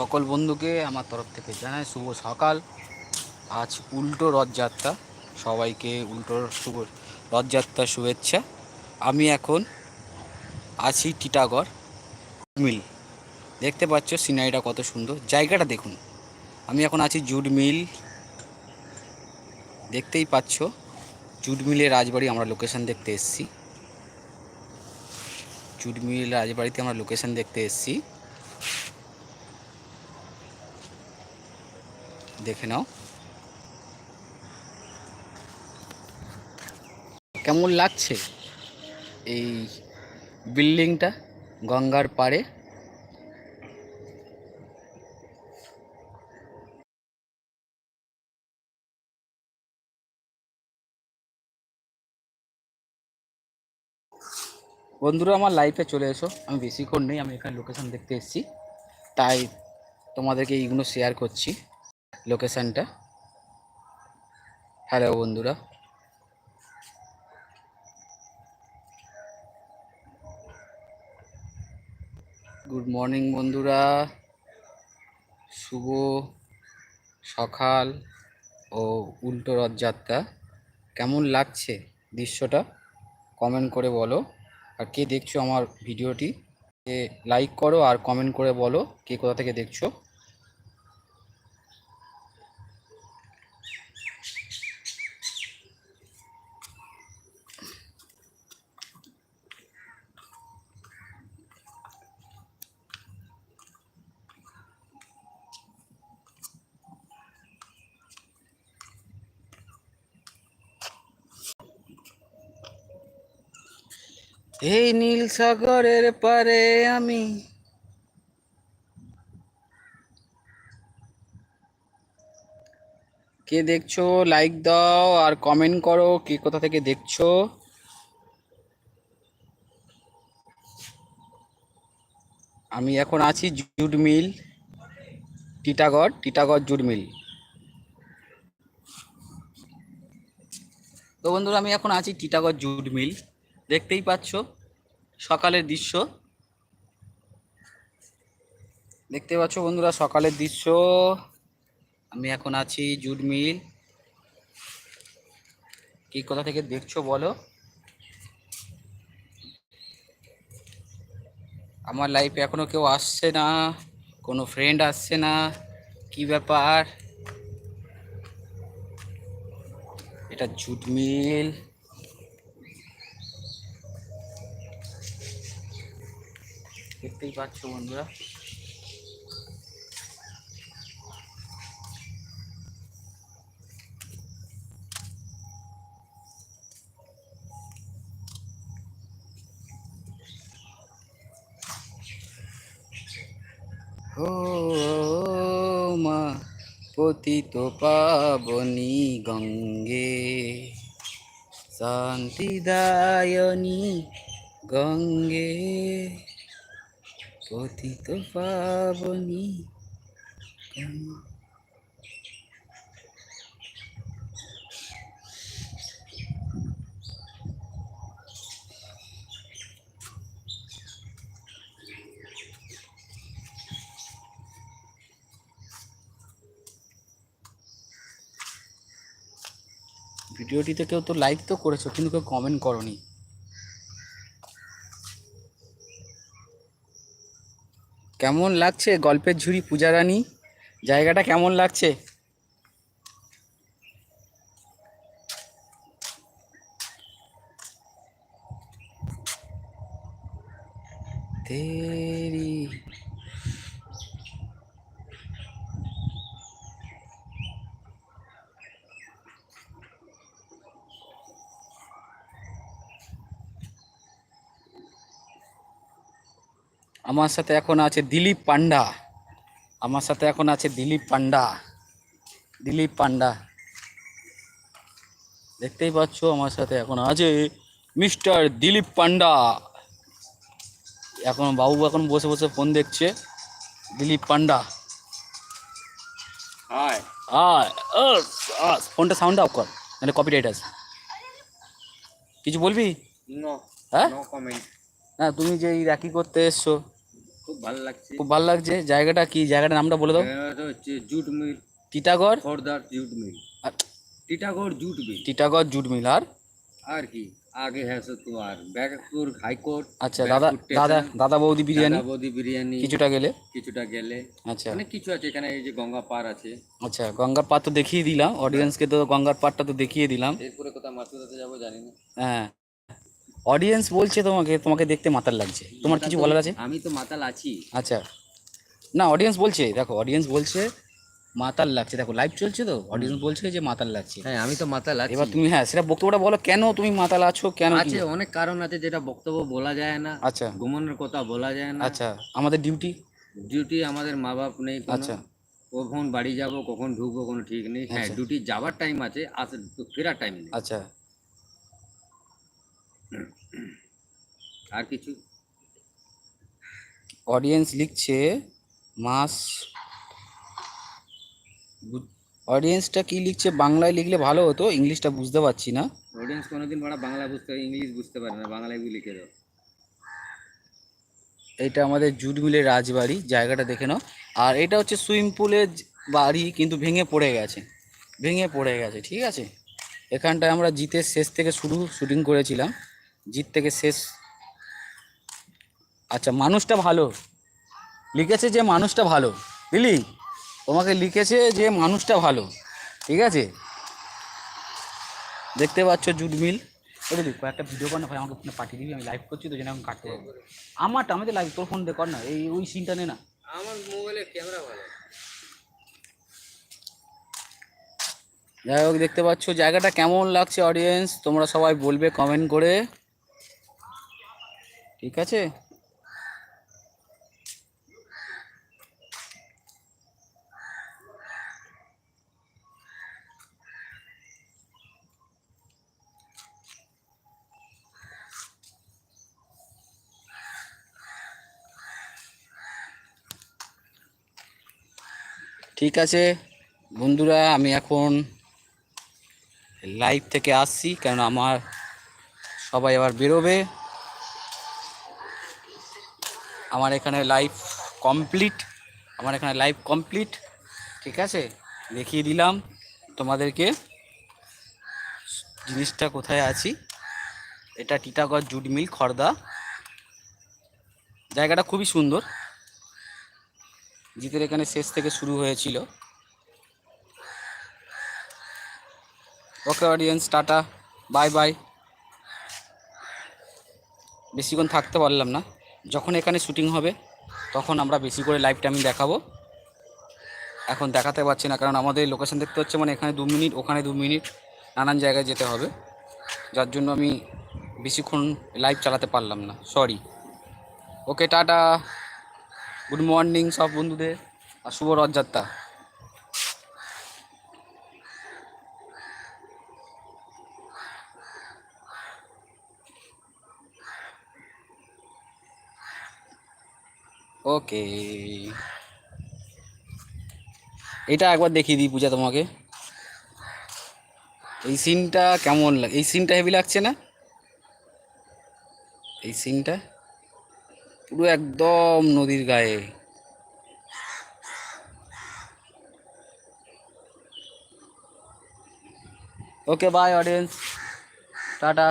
সকল বন্ধুকে আমার তরফ থেকে জানাই শুভ সকাল। আজ উল্টো রথযাত্রা। সবাইকে উল্টো শুভ রথযাত্রার শুভেচ্ছা। আমি এখন আছি টিটাগড় মিল। দেখতে পাচ্ছ সিনারিটা কত সুন্দর। জায়গাটা দেখুন। আমি এখন আছি জুট মিল। দেখতেই পাচ্ছ জুট মিলের রাজবাড়ি, আমরা লোকেশন দেখতে এসেছি। জুট মিল রাজবাড়িতে আমরা লোকেশান দেখতে এসেছি। দেখে নাও। কেমন লাগছে এই বিল্ডিংটা গঙ্গার পাড়ে? বন্ধুরা, আমার লাইফে চলে এসো। আমি বেশিক্ষণ নেই, আমি এখানে লোকেশান দেখতে এসেছি। তাই তোমাদেরকে এইগুলো শেয়ার করছি। লোকেশনটা। হ্যালো বন্ধুরা। গুড মর্নিং বন্ধুরা। শুভ সকাল ও উল্টো রথযাত্রা। কেমন লাগছে দৃশ্যটা? কমেন্ট করে বলো। আর কে দেখছ আমার ভিডিওটি লাইক করো আর কমেন্ট করে বলো কে কোথা থেকে দেখছ। এই নীল সাগরের পারে আমি। কে দেখছ? লাইক দাও আর কমেন্ট করো কে কোথা থেকে দেখছ। আমি এখন আছি jute mill, Titagarh Titagarh jute mill. তো বন্ধুরা, আমি এখন আছি টিটাগড় জুট মিল। দেখতেই পাচ্ছ, সকালের দৃশ্য। দেখতে পাচ্ছ বন্ধুরা, সকালের দৃশ্য। আমি এখন আছি জুট মিল কি কোথা থেকে দেখছ বলো? আমার লাইফে এখনও কেউ আসছে না, কোনো ফ্রেন্ড আসছে না, কি ব্যাপার? এটা জুট মিল দেখতেই পাচ্ছ বন্ধুরা। ও মা পতিত পাবনি গঙ্গে। শান্তিদায়নি গঙ্গে। পতিত পাবনি ভিডিওটিতে কেউ তো লাইক তো করেছ কিন্তু কেউ কমেন্ট করনি। কেমন লাগছে গল্পের ঝুড়ি পূজারানী জায়গাটা কেমন লাগছে তেরি আমার সাথে এখন আছে দিলীপ পান্ডা আমার সাথে এখন আছে দিলীপ পান্ডা দিলীপ পান্ডা দেখতেই পাচ্ছ আমার সাথে এখন আছে মিস্টার দিলীপ পান্ডা এখন বাবু এখন বসে বসে ফোন দেখছে। দিলীপ পান্ডা ফোনটা সাউন্ড অফ কর নাহলে কপিরাইট আছে কিছু বলবি. হ্যাঁ? না তুমি যে এই রাখি করতে এসছো খুব ভালো লাগছে। খুব ভালো লাগছে। জায়গাটা কি? জায়গাটার নামটা বলে দাও। জায়গাটা হচ্ছে jute mill. Titagarh? খড়দার jute mill. Titagarh jute mill. Titagarh jute mill. আর? আর কি? আগে হ্যাঁ ব্যারাকপুর হাইকোর্ট। আচ্ছা দাদা দাদা দাদা বৌদি বিরিয়ানি। দাদাবৌদি বিরিয়ানি। কিছুটা গেলে? কিছুটা গেলে। আচ্ছা। অনেক কিছু আছে এখানে এই যে গঙ্গা পার আছে। আচ্ছা গঙ্গার পাড় তো দেখিয়ে দিলাম। অডিয়েন্সকে তো গঙ্গার পাড়টা তো দেখিয়ে দিলাম। এরপরে কোথাও মাছুদাতে যাব জানি না। হ্যাঁ। অডিয়েন্স বলছে তোমাকে তোমাকে দেখতে মাতাল লাগছে। তোমার কিছু বলার আছে? আমি তো মাতাল আছি। আচ্ছা। না অডিয়েন্স বলছে দেখো অডিয়েন্স বলছে মাতাল লাগছে। দেখো লাইভ চলছে তো অডিয়েন্স বলছে যে মাতাল লাগছে। হ্যাঁ আমি তো মাতাল আছি। এবার তুমি হ্যাঁ সেটা বক্তব্যটা বলো কেন তুমি মাতাল আছো কেন আছে অনেক কারণ আছে যেটা বক্তব্য বলা যায় না আচ্ছা। ঘুমানোর কথা বলা যায় না। আচ্ছা আমাদের ডিউটি ডিউটি আমাদের মা বাপ নেই আচ্ছা। কখন বাড়ি যাব কখন ঢুকবো কোনো ঠিক নেই। হ্যাঁ। ডিউটি যাওয়ার টাইম আছে আসে ফেরার টাইম নেই। আচ্ছা। আর কিছু? অডিয়েন্স লিখছে মাস অডিয়েন্সটা কি লিখছে? বাংলায় লিখলে ভালো হতো ইংলিশটা বুঝতে পারছি না। অডিয়েন্স কোনোদিন বড় বাংলা বুঝতে ইংলিশ বুঝতে পারে না বাংলায় লিখে দাও। এটা আমাদের জুট মিলের রাজবাড়ি জায়গাটা দেখে নাও। আর এটা হচ্ছে সুইমিং পুলের বাড়ি কিন্তু ভেঙে পড়ে গেছে। ভেঙে পড়ে গেছে ঠিক আছে? এখানটায় আমরা জিতের শেষ থেকে শুরু শুটিং করেছিলাম। জিত থেকে শেষ। আচ্ছা মানুষটা ভালো। লিখেছে যে মানুষটা ভালো। বুঝলি তোমাকে লিখেছে যে মানুষটা ভালো। ঠিক আছে? দেখতে পাচ্ছ জুট মিল। এটা দেখ কয়েকটা ভিডিও কর না ভাই আমাকে ফোনে পাঠিয়ে দিবি আমি লাইভ করছি তো যেন আমি কাটতে পারব আমারটা আমি তো লাইভ তোর ফোন দিয়ে কর না। এই ওই সিনটা নে না। আমার মোবাইলে ক্যামেরা ভালো। যাই হোক দেখতে পাচ্ছ জায়গাটা কেমন লাগছে অডিয়েন্স তোমরা সবাই বলবে কমেন্ট করে। ঠিক আছে? ঠিক আছে। বন্ধুরা, আমি এখন লাইভ থেকে আসছি কারণ আমার সবাই আবার বেরোবে। আমার এখানে লাইভ কমপ্লিট আমার এখানে লাইভ কমপ্লিট ঠিক আছে? দেখিয়ে দিলাম তোমাদেরকে জিনিসটা কোথায় আছি। এটা টিটাগড় জুট মিল, খর্দা। জায়গাটা খুবই সুন্দর। জিতের এখানে শেষ থেকে শুরু হয়েছিল। Okay audience tata bye bye বেশিক্ষণ থাকতে পারলাম না। যখন এখানে শুটিং হবে, তখন আমরা বেশি করে লাইভ টাইমিং দেখাবো। এখন দেখাতে পারছি না, কারণ আমাদের লোকেশান দেখতে হচ্ছে মানে এখানে দু মিনিট ওখানে দু মিনিট নানান জায়গায় যেতে হবে। যার জন্য আমি বেশিক্ষণ লাইভ চালাতে পারলাম না sorry okay tata. Good morning সব বন্ধুদের, আর শুভ রথযাত্রা। ওকে। এটা একবার দেখিয়ে দিই পূজা তোমাকে। এই সিনটা কেমন লাগে এই সিনটা হেভি লাগছে না? এই সিনটা পুরো একদম নদীর গায়ে। Okay bye audience tata.